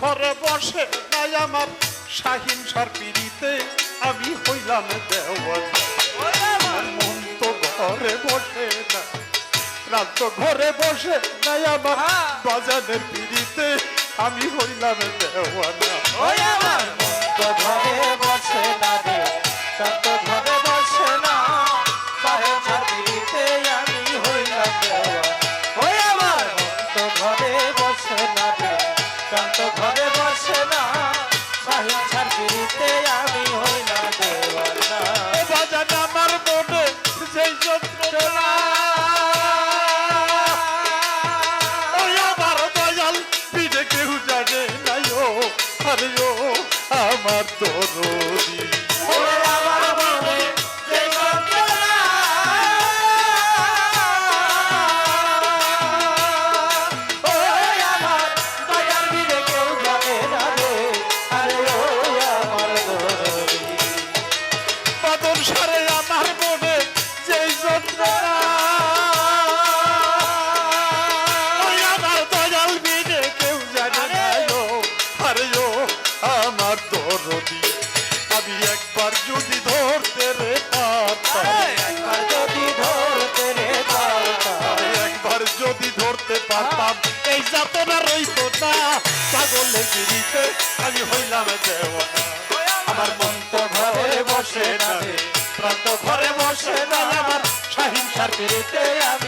ঘরে বসে নাই আমার সাহিংসার পিড়িতে। আমি হইলাম দেওয়ার মন তো ঘরে বসে না। রাত তো ঘরে বসে নাই আমার হ্যাঁ। বাজানের পিড়িতে। আমি হইলাম দেওয়ানা আমার তরী আমি একবার যদি ধরতে রে পারতাম একবার যদি ধরতে রে পারতাম একবার যদি ধরতে পারতাম। এই যাতনা রইত না পাগলে গিরিতে আমি হইলাম দেওয়া আমার মন তো ঘরে বসে না প্রান্ত ঘরে বসে না আমার সহিংসার বিরুদ্ধে আমি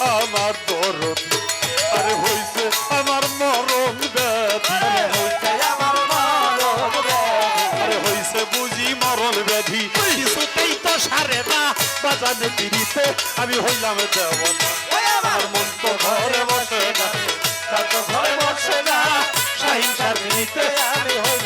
আমার দরদ আরে হইছে আমার মরণ ব্যাধি। আরে হইছে বুঝি মরণ ব্যাধি। কিছুতেই তো সারে না বাজানে পিড়িতে। আমি হইলাম দেবনা আমার মন তো ঘরে বসে না। তার তো ঘরে বসে না। শাহিন সারিতে আমি হইলাম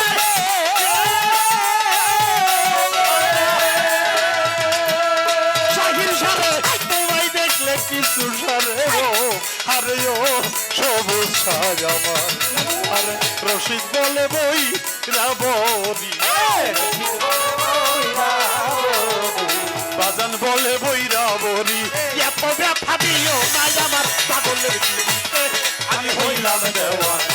আশায় আমার। আর বই রাবরি বাজান বলে বই রাবরি এত ব্যথা দিও আমি হইলাম দেওয়ান।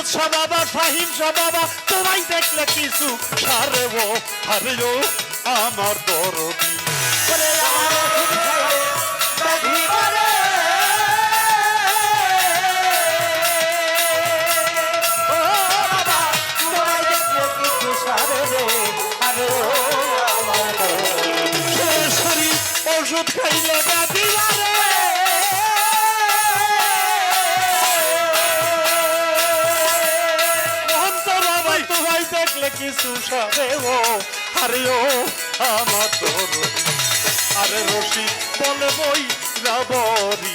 জগৎ সবাবা ফাহিম সবাবা তোমায় দেখলে কিছু সারে ও হারে ও আমার দরদি। ওষুধ খাইলে ব্যাপী দেখলে কিছু সারে ও আরে ও আমার দরদি। আরে রশি বলে বই রাবরি।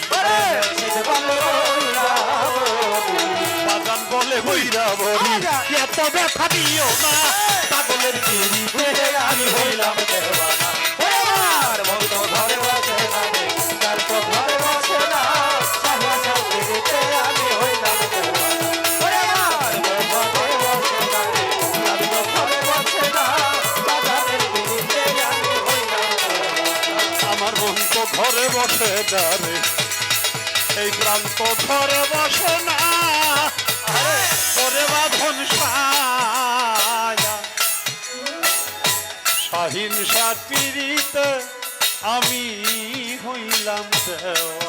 বাগান বলে বইরা বলি আজা। এত ব্যথা দিও না। পাগলের আমি হইলাম দেওয়ানা। ওরে বসে ডারে এই প্রান্ত ধরে বসে না। আরে, ঘরে বাঁধন সায়া। শাহিন আমি হইলাম দেওয়া